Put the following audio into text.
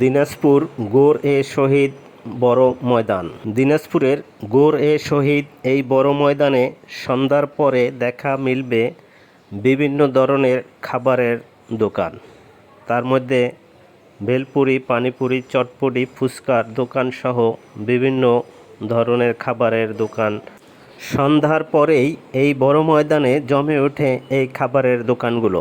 দিনাজপুর গোর এ শহীদ বড় ময়দান। দিনাজপুরের গোর এ শহীদ এই বড় ময়দানে সন্ধ্যার পরে দেখা মিলবে বিভিন্ন ধরনের খাবারের দোকান। তার মধ্যে ভেলপুরি, পানিপুরি, চটপটি, ফুচকার দোকানসহ বিভিন্ন ধরনের খাবারের দোকান। সন্ধ্যার পরেই এই বড় ময়দানে জমে ওঠে এই খাবারের দোকানগুলো।